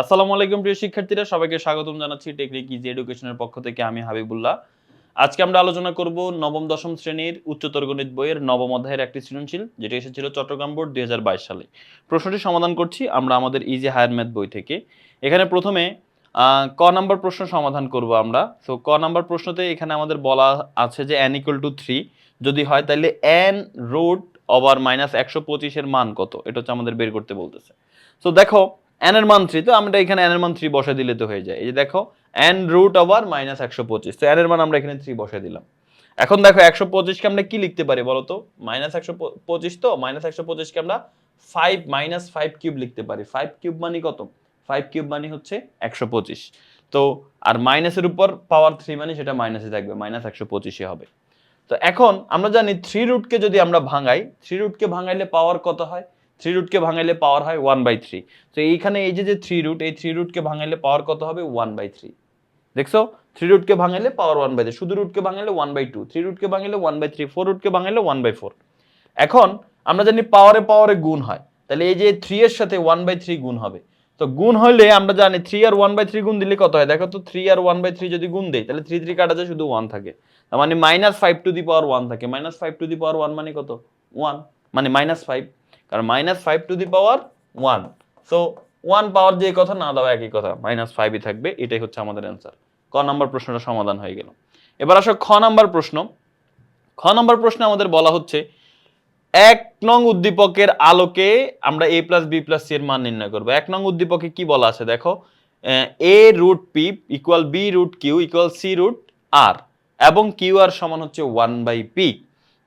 আসসালামু আলাইকুম প্রিয় শিক্ষার্থীরা, সবাইকে স্বাগতম জানাচ্ছি টেকনিক ইজি এডুকেশনের পক্ষ থেকে আমি হাবিবুল্লাহ। আজকে আমরা আলোচনা করব নবম, দশম শ্রেণির উচ্চতর গণিত বইয়ের নবম অধ্যায়ের একটি সৃজনশীল, যেটা এসেছিল চট্টগ্রাম বোর্ড দুই সালে। প্রশ্নটি সমাধান করছি আমরা আমাদের ইজি হায়ার ম্যাথ বই থেকে। এখানে প্রথমে ক নাম্বার প্রশ্ন সমাধান করব আমরা। তো ক নাম্বার প্রশ্নতে এখানে আমাদের বলা আছে যে অ্যান ইকুয়াল টু থ্রি যদি হয় তাহলে অ্যান রুট ওভার মাইনাস একশো পঁচিশের মান কত? এটা হচ্ছে আমাদের বের করতে বলতেছে। তো দেখো এন এর মান থ্রি তো আমরা এখানে এন এর মান থ্রি বসে দিলে তো হয়ে যায়। এই যে দেখো এন রুট ওভার মাইনাস একশো পঁচিশ, তো এন এর মান আমরা এখানে থ্রি বসে দিলাম। এখন দেখো, একশো পঁচিশকে আমরা কি লিখতে পারি বলো তো? মাইনাস একশো পঁচিশ তো মাইনাস একশো পঁচিশকে আমরা ফাইভ মাইনাস ফাইভ কিউব লিখতে পারি। ফাইভ কিউব মানে কত? ফাইভ কিউব মানে হচ্ছে একশো পঁচিশ। তো, আর মাইনাসের উপর পাওয়ার থ্রি মানে সেটা মাইনাসে থাকবে মাইনাস একশো পঁচিশে হবে। তো এখন আমরা জানি থ্রি রুটকে যদি আমরা ভাঙাই থ্রি রুটকে ভাঙাইলে পাওয়ার কত হয়? থ্রি রুটকে ভাঙাইলে পাওয়ার হয় ওয়ান বাই থ্রি তো এইখানে এই যে যে থ্রি রুট এই থ্রি রুটকে ভাঙাইলে পাওয়ার কত হবে? ওয়ান বাই থ্রি দেখছ? থ্রি রুটকে ভাঙাইলে পাওয়ার ওয়ান বাই থ্রি শুধু রুটকে ভাঙাইলে ওয়ান বাই টু থ্রি রুটকে ভাঙাইলে ওয়ান বাই থ্রি ফোর রুটকে ভাঙাইলে ওয়ান বাই ফোর এখন, আমরা জানি পাওয়ারে পাওয়ারে গুণ হয়। তাহলে এই যে থ্রি এর সাথে ওয়ান বাই থ্রি গুণ হবে। তো গুণ হলে আমরা জানি থ্রি আর ওয়ান বাই থ্রি গুণ দিলে কত হয়? দেখো তো থ্রি আর ওয়ান বাই থ্রি যদি গুণ দেয় তাহলে থ্রি থ্রি কাটা যায় শুধু ওয়ান থাকে। তার মানে minus five to the power one থাকে। Minus five to the power one মানে কত? ওয়ান মানে মাইনাস ফাইভ কারণ minus five to the power one so one power যে কথা না দেওয়া একই কথা মাইনাস ফাইভই থাকবে, এটাই হচ্ছে আমাদের অ্যান্সার ক নাম্বার প্রশ্নটা সমাধান হয়ে গেল। এবার আসো খ নম্বর প্রশ্ন। খ নম্বর প্রশ্নে আমাদের বলা হচ্ছে, এক নং উদ্দীপকের আলোকে আমরা A plus B plus C এর মান নির্ণয় করব। এক নং উদ্দীপকে কি বলা আছে? দেখো, A root P equal B root Q equal C root R এবং কিউ আর সমান হচ্ছে ওয়ান বাই পি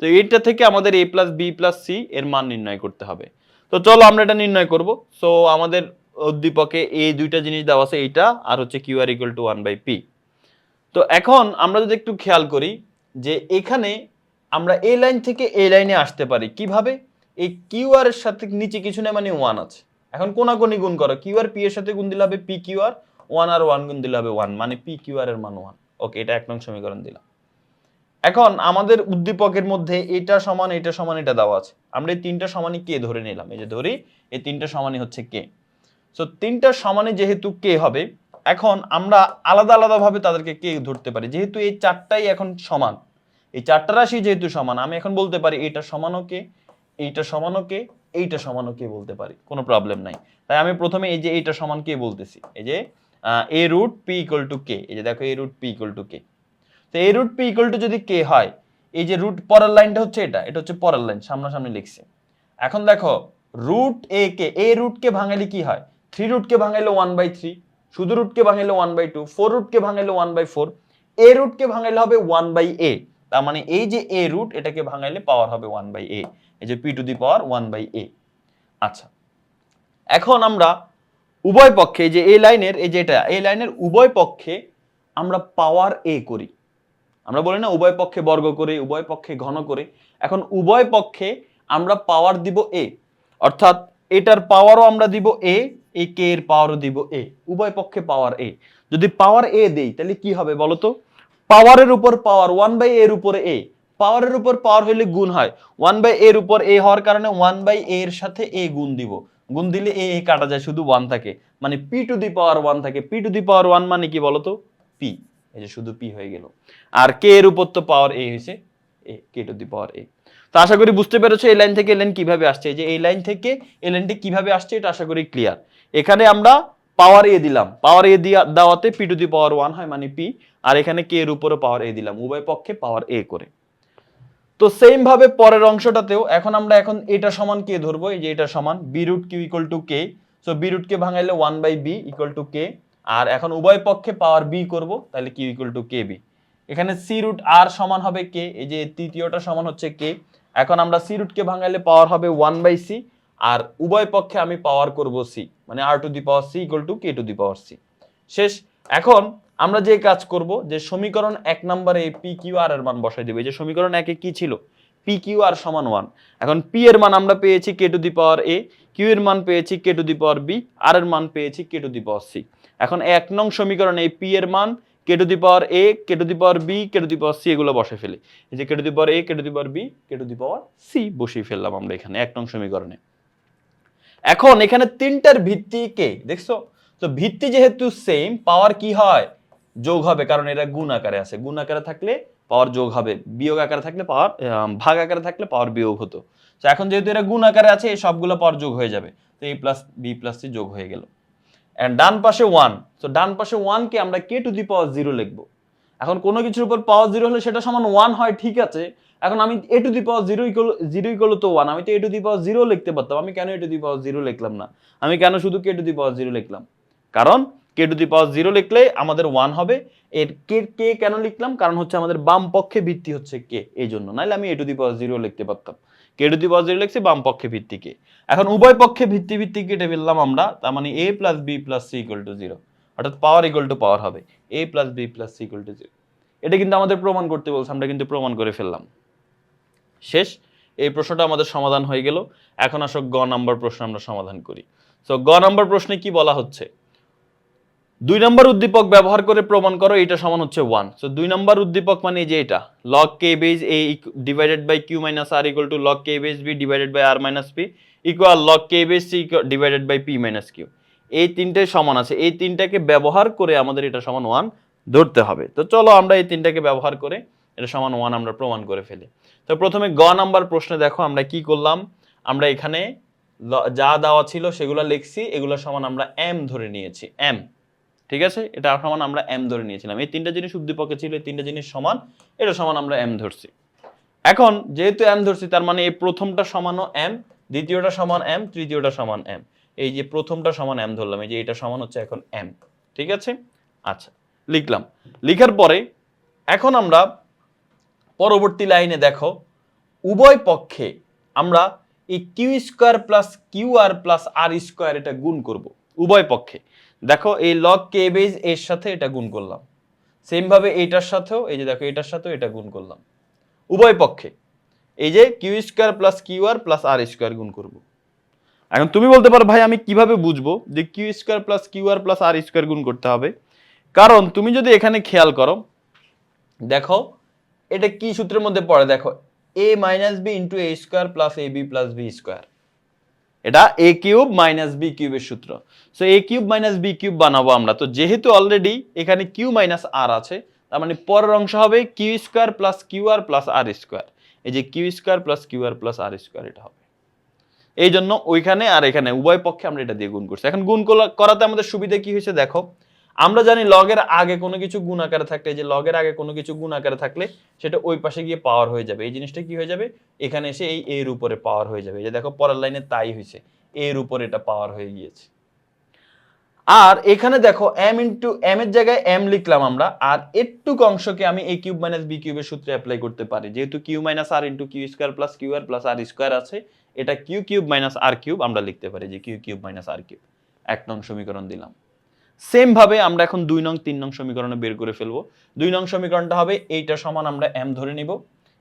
তো এইটা থেকে আমাদের A plus B plus C এর মান নির্ণয় করতে হবে। তো চলো আমরা এটা নির্ণয় করব। সো আমাদের উদ্দীপকে এই দুইটা জিনিস দেওয়া আছে, এইটা আর হচ্ছে Q R equal to one by P তো এখন আমরা যদি একটু খেয়াল করি যে এখানে আমরা এই লাইন থেকে এই লাইনে আসতে পারি। কীভাবে? এই কিউ আর এর সাথে নিচে কিছু না মানে ওয়ান আছে। এখন কোনাকুনি গুণ করো। কিউ আর পি এর সাথে গুণ দিলে হবে পি কিউ আর ওয়ান আর ওয়ান গুণ দিলে হবে ওয়ান মানে পি কিউ আর এর মান ওয়ান ওকে এটা এক নং সমীকরণ দিলাম। এখন আমাদের উদ্দীপকের মধ্যে এটা সমান এটা সমান, এটা দেওয়া আছে। আমরা এই তিনটা সমানই কে ধরে নিলাম? এই যে ধরি, এই তিনটা সমানই হচ্ছে কে। সো তিনটা সমানে যেহেতু কে হবে, এখন আমরা আলাদা আলাদা ভাবে তাদেরকে কে ধরতে পারি? যেহেতু এই চারটাই এখন সমান। এই চারটা রাশি যেহেতু সমান, আমি এখন বলতে পারি এটা সমানও কে, এইটা সমানও কে, এইটা সমানও কে বলতে পারি। কোনো প্রবলেম নাই। তাই আমি প্রথমে এই যে এইটা সমান কে বলতেছি? এই যে A root P equal to K এই যে দেখো A root P equal to K তো A root P equal to যদি কে হয়, এই যে রুট পরের লাইনটা হচ্ছে এটা এটা হচ্ছে পরের লাইন সামনাসামনি লিখছি। এখন দেখো রুট এ কে এ রুটকে ভাঙালে কি হয়? থ্রি রুটকে ভাঙাইলে ওয়ান বাই থ্রি শুধু রুটকে ভাঙাইলে ওয়ান বাই টু ফোর রুটকে ভাঙাইলে ওয়ান বাই ফোর এ রুটকে ভাঙাইলে হবে ওয়ান বাই এ তার মানে এই যে এ রুট এটাকে ভাঙাইলে পাওয়ার হবে ওয়ান বাই এ এই যে P to the power one by A আচ্ছা এখন আমরা উভয় পক্ষে যে এই লাইনের, এই যে এটা, এই লাইনের উভয় পক্ষে আমরা পাওয়ার এ করি। আমরা বলি না উভয় পক্ষে বর্গ করে, উভয় পক্ষে ঘন করে। এখন উভয় পক্ষে আমরা পাওয়ার দিব এ অর্থাৎ এটার পাওয়ারও আমরা দিব এ এই কে এর পাওয়ারও দিব এ উভয় পক্ষে পাওয়ার এ যদি পাওয়ার এ দেই, তাহলে কি হবে বলো তো? পাওয়ারের উপর পাওয়ার ওয়ান বাই এর উপরে এ পাওয়ারের উপর পাওয়ার হলে গুণ হয়। ওয়ান বাই এর উপর এ হওয়ার কারণে ওয়ান বাই এর সাথে এ গুণ দিব। গুণ দিলে এ এ কাটা যায়, শুধু ওয়ান থাকে। মানে P to the power one থাকে। P to the power one মানে কি বলতো পি এই যে শুধু পি হয়ে গেল। আর কে এর উপর তো পাওয়ার এ হয়েছে? এ কে টু দি পাওয়ার এ তো আশা করি বুঝতে পেরেছ এই লাইন থেকে এই কীভাবে আসছে। যে এই লাইন থেকে এই লাইনটি কীভাবে আসছে এটা আশা করি ক্লিয়ার এখানে আমরা পাওয়ার এ দিলাম। পাওয়ার এ দিয়া দেওয়াতে P to the power one হয় মানে পি আর এখানে কে এর উপরে পাওয়ার এ দিলাম। উভয় পক্ষে পাওয়ার এ করে। তো সেম ভাবে পরের অংশটাতেও এখন আমরা এখন এটা সমান কে ধরবো? এই যে এটা সমান। B root Q equal to K so B root K ভাঙাইলে one by B equal to K আর এখন উভয় পক্ষে পাওয়ার বি করব, তাহলে Q equal to K B এখানে সি রুট আর সমান হবে কে এই যে তৃতীয়টা সমান হচ্ছে কে এখন আমরা সি রুটকে ভাঙাইলে পাওয়ার হবে ওয়ান বাই সি আর উভয় পক্ষে আমি পাওয়ার করব সি মানে R to the power C equal to K to the power C শেষ, এখন আমরা যে কাজ করব, যে সমীকরণ এক নম্বরে পি কিউ আর এর মান বসাই দেবো। যে সমীকরণ একে কি ছিল? পি কিউ আর সমান ওয়ান এখন পি এর মান আমরা পেয়েছি কে to the power A Q এর মান পেয়েছি কে টু দি পাওয়ার বি আর এর মান পেয়েছি কে টু দি পাওয়ার সি এখন এক নং সমীকরণে পি এর মান K to the power A K to the power B K to the power C এগুলো বসে ফেলি। এই যে K to the power A K to the power B K to the power C বসিয়ে ফেললাম আমরা এখানে, এক নং সমীকরণে। এখন এখানে তিনটার ভিত্তি কে? দেখছ? তো ভিত্তি যেহেতু সেম পাওয়ার কি হয়? যোগ হবে, কারণ এটা গুণ আকারে আছে। গুণ আকারে থাকলে পাওয়ার যোগ হবে। বিয়োগ আকারে থাকলে পাওয়ার ভাগ আকারে থাকলে পাওয়ার বিয়োগ হতো। তো এখন যেহেতু এটা গুণ আকারে আছে, এই সবগুলো পাওয়ার যোগ হয়ে যাবে। তো এই প্লাস বি প্লাস সি যোগ হয়ে গেল। অ্যান্ড ডান পাশে ওয়ান তো ডান পাশে ওয়ানকে আমরা কে টু দি পাওয়ার জিরো লিখব। এখন কোনো কিছুর উপর পাওয়ার জিরো হলে সেটা সমান ওয়ান হয়, ঠিক আছে। এখন আমি A to the power zero equal zero equal তো ওয়ান আমি তো এ টু দি পাওয়ার জিরো লিখতে পারতাম, আমি কেন এ টু দি পাওয়ার জিরো লিখলাম না? আমি কেন শুধু কে টু দি পাওয়ার জিরো লিখলাম? কারণ কে টু দি পাওয়ার জিরো লিখলে আমাদের ওয়ান হবে। এর কে কে কেন লিখলাম? কারণ হচ্ছে আমাদের বাম পক্ষে ভিত্তি হচ্ছে কে এই জন্য। নাহলে আমি A to the power zero লিখতে পারতাম। কে টু দি লিখছি, বাম পক্ষে ভিত্তি কে এখন উভয় পক্ষে ভিত্তি ভিত্তি কেটে ফেললাম আমরা, তার মানে A plus B plus C equal to zero অর্থাৎ পাওয়ার ইকুয়াল টু পাওয়ার হবে। A plus B plus C equal to zero এটা কিন্তু আমাদের প্রমাণ করতে বলছে, আমরা কিন্তু প্রমাণ করে ফেললাম। শেষ। এই প্রশ্নটা আমাদের সমাধান হয়ে গেল। এখন আসো গ নাম্বার প্রশ্ন আমরা সমাধান করি। সো গ নাম্বার প্রশ্নে কি বলা হচ্ছে? দুই নম্বর উদ্দীপক ব্যবহার করে প্রমাণ করো এটা সমান হচ্ছে ওয়ান সো দুই নম্বর উদ্দীপক মানে যে এটা। Log K base A divided by Q minus R equal to log K base B divided by R minus P equal log K base C divided by P minus Q এই তিনটে সমান আছে। এই তিনটাকে ব্যবহার করে আমাদের এটা সমান ওয়ান ধরতে হবে। তো চলো আমরা এই তিনটাকে ব্যবহার করে এটা সমান ওয়ান আমরা প্রমাণ করে ফেলি। তো প্রথমে গ নাম্বার প্রশ্নে দেখো, আমরা কি করলাম? আমরা এখানে যা দেওয়া ছিল সেগুলো লিখছি, এগুলো সমান আমরা এম ধরে নিয়েছি। এম ঠিক আছে? এটা সমান আমরা এম ধরে নিয়েছিলাম। এই তিনটা জিনিস উদ্দীপকে ছিল, এই তিনটা জিনিস সমান। এটা সমান আমরা এম ধরছি। এখন যেহেতু এম ধরছি, তার মানে এই প্রথমটা সমানও এম দ্বিতীয়টা সমান এম তৃতীয়টা সমান এম এই যে প্রথমটা সমান এম ধরলাম, এই যে এটা সমান হচ্ছে এখন এম ঠিক আছে? আচ্ছা লিখলাম। লিখার পরে এখন আমরা পরবর্তী লাইনে দেখো, উভয় পক্ষে আমরা এই Q square plus Q R plus R square এটা গুণ করব। উভয় পক্ষে। দেখো, এই লগ কে বেজ এর সাথে এটা গুণ করলাম। সেম ভাবে এইটার সাথেও, এই যে দেখো এটার সাথেও এটা গুণ করলাম। উভয় পক্ষে। এই যে Q square plus Q R plus R square গুণ করব। এখন তুমি বলতে পারো, ভাই, আমি কীভাবে বুঝব যে Q square plus Q R plus R square গুণ করতে হবে? কারণ তুমি যদি এখানে খেয়াল করো, দেখো, এটা কি সূত্রের মধ্যে পড়ে? দেখো A minus B into A square plus A B plus B square এটা এ কিউব মাইনাস বি কিউবের সূত্র। So A cube minus B cube বানাবো আমরা। তো যেহেতু অলরেডি এখানে কিউ মাইনাস আর আছে, তার মানে পরের অংশ হবে Q square plus Q R plus R square এই যে Q square plus Q R plus R square এটা হবে। এই জন্য ওইখানে আর এখানে উভয় পক্ষে আমরা এটা দিয়ে গুণ করছি। এখন গুণ করা- করাতে আমাদের সুবিধা কি হয়েছে? দেখো আমরা জানি লগের আগে কোনো কিছু গুণ আকারে থাকলে যে লগের আগে কোনো কিছু গুণ আকারে থাকলে সেটা ওই পাশে গিয়ে পাওয়ার হয়ে যাবে। এই জিনিসটা কি হয়ে যাবে? এখানে এসে এই এর উপরে পাওয়ার হয়ে যাবে। যে দেখো পরের লাইনে তাই হয়েছে। এর উপরে এটা পাওয়ার হয়ে গিয়েছে। আর এখানে দেখো এম ইন্টু এম এর জায়গায় এম লিখলাম আমরা। আর এটুক অংশকে আমি এ কিউব মাইনাস বি কিউবের সূত্রে অ্যাপ্লাই করতে পারি। যেহেতু Q minus R into Q square plus Q R plus R square আছে, এটা Q cube minus R cube আমরা লিখতে পারি যে Q cube minus R cube এক নং সমীকরণ দিলাম। সেম ভাবে আমরা এখন দুই নং, তিন নং সমীকরণে বের করে ফেলব। দুই নং সমীকরণটা হবে, এইটা সমান আমরা এম ধরে নিব।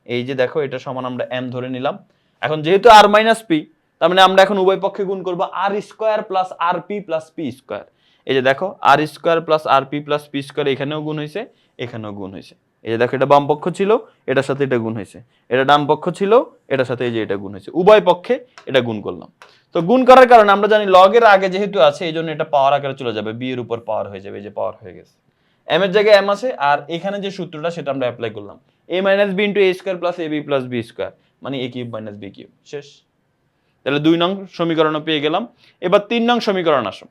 এই যে দেখো, এটা সমান আমরা এম ধরে নিলাম। এখন যেহেতু আর মাইনাস পি তার মানে আমরা এখন উভয় পক্ষে গুণ করব R square plus R P plus P square এই যে দেখো R square plus R P plus P square এখানেও গুণ হয়েছে, এখানেও গুণ হয়েছে। এই যে দেখো, এটা বাম পক্ষ ছিল, এটার সাথে এটা গুণ হয়েছে। এটা ডান পক্ষ ছিল, এটার সাথে এই যে এটা গুণ হয়েছে। উভয় পক্ষে এটা গুণ করলাম। তো গুণ করার কারণে আমরা জানি লগের আগে যেহেতু আছে, এই জন্য এটা পাওয়ার আকারে চলে যাবে। বি এর উপর পাওয়ার হয়ে যাবে, এই যে পাওয়ার হয়ে গেছে। এম এর জায়গায় এম আছে, আর এখানে যে সূত্রটা, সেটা আমরা অ্যাপ্লাই করলাম। A minus B into A square plus A B plus B square মানে A cube minus B cube শেষ। তাহলে দুই নং সমীকরণও পেয়ে গেলাম। এবার তিন নং সমীকরণ আসো।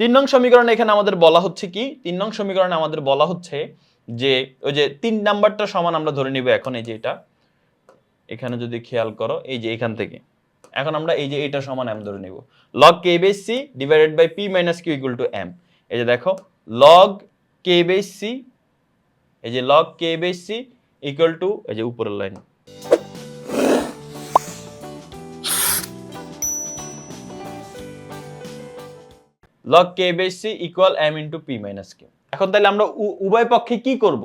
তিন নং সমীকরণে এখানে আমাদের বলা হচ্ছে কি? তিন নং সমীকরণে আমাদের বলা হচ্ছে যে, ওই যে তিন নাম্বারটা সমান আমরা ধরে নিব এখন, এই যে এটা। এখানে যদি খেয়াল করো, এই যে এখান থেকে। এখন আমরা এই যে এটা সমান এম ধরে নিব। Log K base C divided by P minus Q equal to M এই যে দেখো লগ কে বেস সি এই যে log K base C equal to এই যে উপরের line log K base C equal M into P minus Q এখন তাহলে আমরা উভয় পক্ষে কি করব?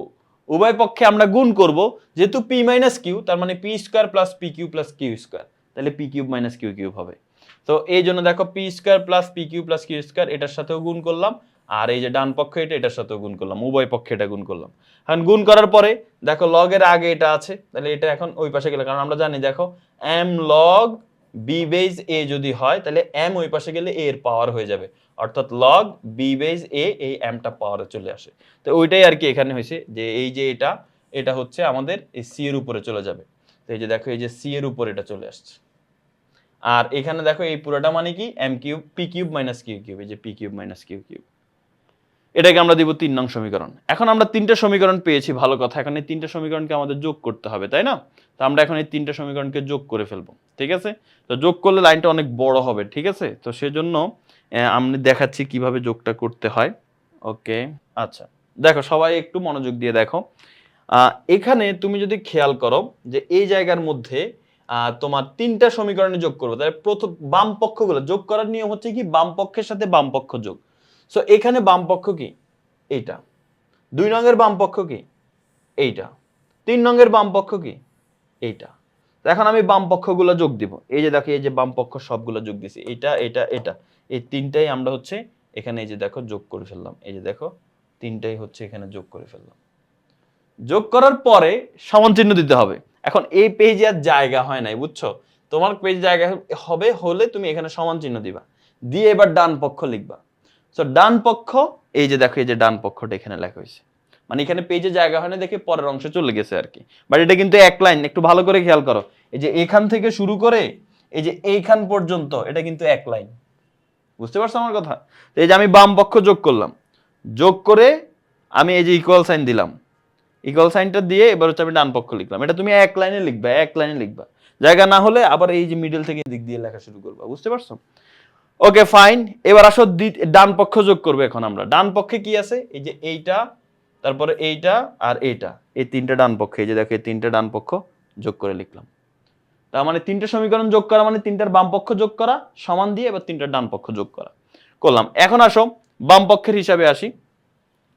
উভয় পক্ষে আমরা গুণ করব, যেহেতু পি মাইনাস কিউ তার মানে P square plus P Q plus Q square তাহলে P cube minus Q cube হবে। তো এই জন্য দেখো P square plus P Q plus Q square এটার সাথেও গুণ করলাম। আর এই যে ডান পক্ষে এটা, এটার সাথেও গুণ করলাম। উভয় পক্ষে এটা গুণ করলাম। এখন গুণ করার পরে, দেখো লগের আগে এটা আছে। তাহলে এটা এখন ওই পাশে গেলে, কারণ আমরা জানি, দেখো M log B base A যদি হয়, তাহলে এম ওই পাশে গেলে এ এর পাওয়ার হয়ে যাবে। অর্থাৎ লগ বি বেজ এ এই এমটা পাওয়ারে চলে আসে। তো ওইটাই আর কি এখানে হয়েছে যে এই যে এটা এটা হচ্ছে আমাদের এই সি এর উপরে চলে যাবে। তো এই যে দেখো, এই যে সি এর উপরে এটা চলে আসছে। আর এখানে দেখো, এই পুরোটা মানে কি? M cube P cube minus Q cube এই যে P cube minus Q cube এটাকে আমরা দিব তিন নং সমীকরণ। এখন আমরা তিনটা সমীকরণ পেয়েছি, ভালো কথা। এখন এই তিনটা সমীকরণকে আমাদের যোগ করতে হবে, তাই না? তো আমরা এখন এই তিনটা সমীকরণকে যোগ করে ফেলব, ঠিক আছে? তো যোগ করলে লাইনটা অনেক বড় হবে, ঠিক আছে? তো সেজন্য আমি দেখাচ্ছি কীভাবে যোগটা করতে হয়। ওকে আচ্ছা। দেখো, সবাই একটু মনোযোগ দিয়ে দেখো। এখানে তুমি যদি খেয়াল করো যে এই জায়গার মধ্যে তোমার তিনটা সমীকরণে যোগ করবে। তাহলে প্রথম বাম পক্ষগুলো, যোগ করার নিয়ম হচ্ছে কি? বাম পক্ষের সাথে বাম পক্ষ যোগ। সো এখানে বাম পক্ষ কি? এইটা। দুই নঙ্গের বাম পক্ষ কি? এইটা। তিন নঙ্গের বাম পক্ষ কি? এইটা। এখন আমি বাম পক্ষগুলো যোগ দিব। এই যে দেখো, এই যে বাম পক্ষ সবগুলো যোগ দিছি। এটা এটা এটা এই তিনটাই আমরা হচ্ছে এখানে এই যে দেখো, যোগ করে ফেললাম। এই যে দেখো, তিনটাই হচ্ছে এখানে যোগ করে ফেললাম। যোগ করার পরে সমান চিহ্ন দিতে হবে। এখন এই পেজে আর জায়গা হয় নাই, বুঝছ? তোমার পেজ জায়গা হবে, হলে তুমি এখানে সমান চিহ্ন দিবা। দিয়ে এবার ডান পক্ষ লিখবা। সো ডান পক্ষ, এই যে দেখো, এই যে ডান পক্ষটা এখানে লেখা হয়েছে। মানে এখানে পেজে জায়গা হয় না দেখে পরের অংশে চলে গেছে আর কি। বাট এটা কিন্তু এক লাইন একটু ভালো করে খেয়াল করো। এই যে এখান থেকে শুরু করে, এই যে এইখান পর্যন্ত, এটা কিন্তু এক লাইন বুঝতে পারছ আমার কথা? তো এই যে আমি বাম পক্ষ যোগ করলাম। যোগ করে আমি এই যে ইকুয়াল সাইন দিলাম। ইকুয়াল সাইনটা দিয়ে এবার হচ্ছে আমি ডান পক্ষ লিখলাম। এটা তুমি এক লাইনে লিখবা, এক লাইনে লিখবা। জায়গা না হলে আবার এই যে মিডল থেকে দিক দিয়ে লেখা শুরু করবা। বুঝতে পারছ? ওকে ফাইন এবার আসো ডান পক্ষ যোগ করবে এখন আমরা। ডান পক্ষে কি আছে? এই যে এইটা, তারপরে এইটা আর এইটা। এই তিনটা ডান পক্ষে। এই যে দেখো, এই তিনটা ডান পক্ষ যোগ করে লিখলাম। তার মানে তিনটা সমীকরণ যোগ করা মানে তিনটার বাম পক্ষ যোগ করা, সমান দিয়ে এবার তিনটার ডান পক্ষ যোগ করা। করলাম। এখন আসো, বাম পক্ষের হিসাবে আসি।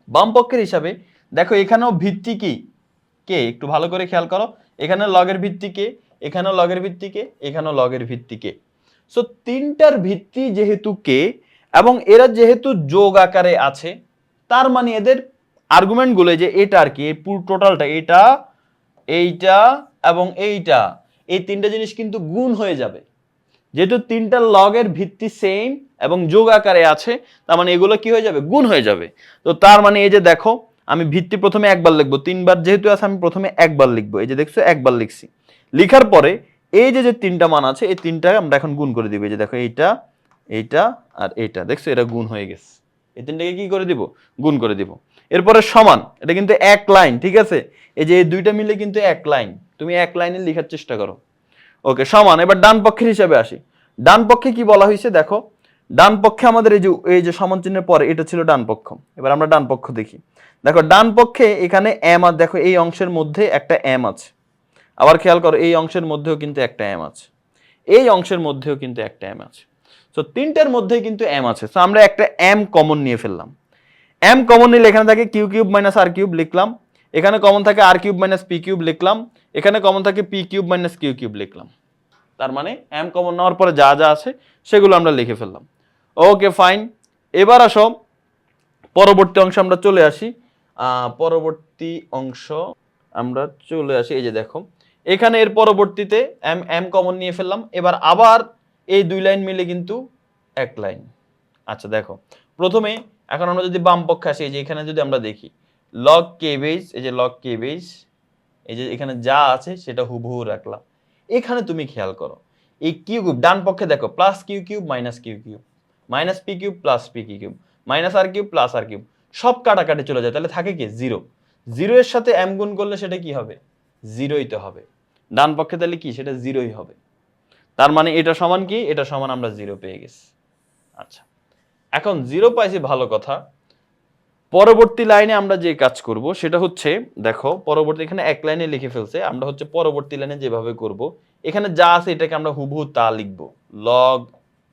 বাম পক্ষের হিসাবে দেখো, এখানেও ভিত্তি কি? কে? একটু ভালো করে খেয়াল করো। এখানে লগের ভিত্তি কে? এখানেও লগের ভিত্তি কে? এখানেও লগের ভিত্তি কে? সো তিনটার ভিত্তি যেহেতু কে এবং এরা যেহেতু যোগ আকারে আছে, তার মানে এদের আর্গুমেন্টগুলো যে এটা আর কি পুরো টোটালটা এটা, এইটা এবং এইটা, এই তিনটা জিনিস কিন্তু গুণ হয়ে যাবে। যেহেতু তিনটা লগের ভিত্তি সেম এবং যোগ আকারে আছে, তার মানে এগুলো কি হয়ে যাবে? গুণ হয়ে যাবে। তো তার মানে এই যে দেখো, আমি ভিত্তি প্রথমে একবার লিখব, তিনবার যেহেতু আছে আমি প্রথমে একবার লিখব। এই যে দেখছ, একবার লিখছি। লিখার পরে এই যে যে তিনটা মান আছে, এই তিনটা আমরা এখন গুণ করে দিব। এই যে দেখো, এইটা এইটা আর এইটা। দেখছ এটা গুণ হয়ে গেছে। এই তিনটাকে কি করে দিব? গুণ করে দিব। এরপরে সমান, এটা কিন্তু এক লাইন, ঠিক আছে? এই যে, এই দুইটা মিলে কিন্তু এক লাইন। তুমি এক লাইনে লেখার চেষ্টা করো। ওকে, সমান। এবার ডান পক্ষের হিসাবে আসি। ডান পক্ষে কি বলা হয়েছে? দেখো, ডান পক্ষে আমাদের এই যে এই যে সমান চিহ্নের পরে, এটা ছিল ডান পক্ষ। এবার আমরা ডান পক্ষ দেখি। দেখো, ডান পক্ষে এখানে এম আর দেখো, এই অংশের মধ্যে একটা এম আছে। আবার খেয়াল করো, এই অংশের মধ্যেও কিন্তু একটা এম আছে। এই অংশের মধ্যেও কিন্তু একটা এম আছে। তো তিনটার মধ্যে কিন্তু এম আছে। তো আমরা একটা এম কমন নিয়ে ফেললাম। এম কমন নিলে এখানে থাকে Q cube minus R cube লিখলাম। এখানে কমন থাকে R cube minus P cube লিখলাম। এখানে কমন থাকে P cube minus Q cube লিখলাম। তার মানে এম কমন নেওয়ার পরে যা যা আছে, সেগুলো আমরা লিখে ফেললাম। ওকে ফাইন এবার আসো, পরবর্তী অংশ আমরা চলে আসি। পরবর্তী অংশ আমরা চলে আসি। এই যে দেখো এখানে এর পরবর্তীতে এম এম কমন নিয়ে ফেললাম। এবার আবার এই দুই লাইন মিলে কিন্তু এক লাইন। আচ্ছা দেখো। প্রথমে এখন আমরা যদি বাম পক্ষে আসি, এই যে এখানে যদি আমরা দেখি লক কে বেজ এই যে লক কে বেজ এই যে এখানে যা আছে সেটা হুবহু রাখলাম। এখানে তুমি খেয়াল করো, এই কিউ কিউব ডান পক্ষে দেখো plus Q cube minus Q cube minus P cube plus P কি cube minus R cube plus R cube সব কাটাকাটি চলে যায়। তাহলে থাকে কি? জিরো জিরো এর সাথে এম গুণ করলে সেটা কি হবে? জিরোই তো হবে। ডান পক্ষে তাহলে কি? সেটা জিরোই হবে। তার মানে এটা সমান কি? এটা সমান আমরা জিরো পেয়ে গেছি। আচ্ছা। এখন জিরো পাইছি ভালো কথা। পরবর্তী লাইনে আমরা যে কাজ করব, সেটা হচ্ছে, দেখো, পরবর্তী এখানে এক লাইনে লিখে ফেলছে। আমরা হচ্ছে পরবর্তী লাইনে যেভাবে করব, এখানে যা আছে এটাকে আমরা হুবহু তা লিখব। লগ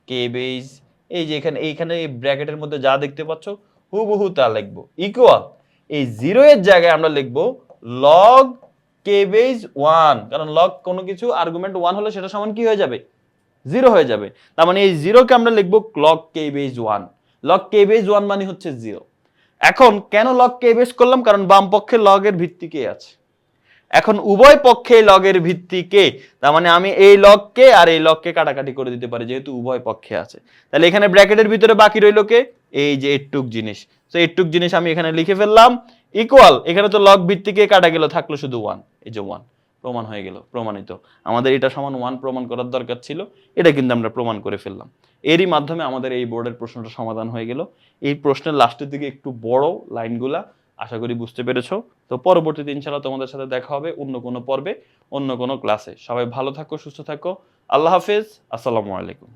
কে বেজ এই যে এখানে, এইখানে এই ব্র্যাকেটের মধ্যে যা দেখতে পাচ্ছ, হুবহু তা লিখব। ইকুয়াল এই জিরো এর জায়গায় আমরা লিখব লগ কে বেজ ওয়ান কারণ লগ কোনো কিছু আর্গুমেন্ট ওয়ান হলে সেটা সমান কি হয়ে যাবে? জিরো হয়ে যাবে। তার মানে এই জিরোকে আমরা লিখব log K base one log K base one মানে হচ্ছে জিরো এখন কেন লগ কে বেস করলাম? কারণ বাম পক্ষে লগের ভিত্তি কে আছে। এখন উভয় পক্ষে লগের ভিত্তি কে তার মানে আমি এই লগকে আর এই লগকে কাটাকাটি করে দিতে পারি, যেহেতু উভয় পক্ষে আছে। তাহলে এখানে ব্র্যাকেটের ভিতরে বাকি রইল কে এই যে এটুক জিনিস। তো এটুক জিনিস আমি এখানে লিখে ফেললাম। ইকুয়াল এখানে তো লগ ভিত্তিকে কাটা গেল, থাকল শুধু ওয়ান এই যে ওয়ান প্রমাণ হয়ে গেল, প্রমাণিত। আমাদের এটা সমান ওয়ান প্রমাণ করার দরকার ছিল, এটা কিন্তু আমরা প্রমাণ করে ফেললাম। এরই মাধ্যমে আমাদের এই বোর্ডের প্রশ্নটা সমাধান হয়ে গেল। এই প্রশ্নের লাস্টের দিকে একটু বড় লাইনগুলা আশা করি বুঝতে পেরেছ। তো পরবর্তীতে ইনশাল্লাহ তোমাদের সাথে দেখা হবে অন্য কোনো পর্বে, অন্য কোনো ক্লাসে সবাই ভালো থাকো, সুস্থ থাকো। আল্লাহ হাফেজ, আসসালামু আলাইকুম।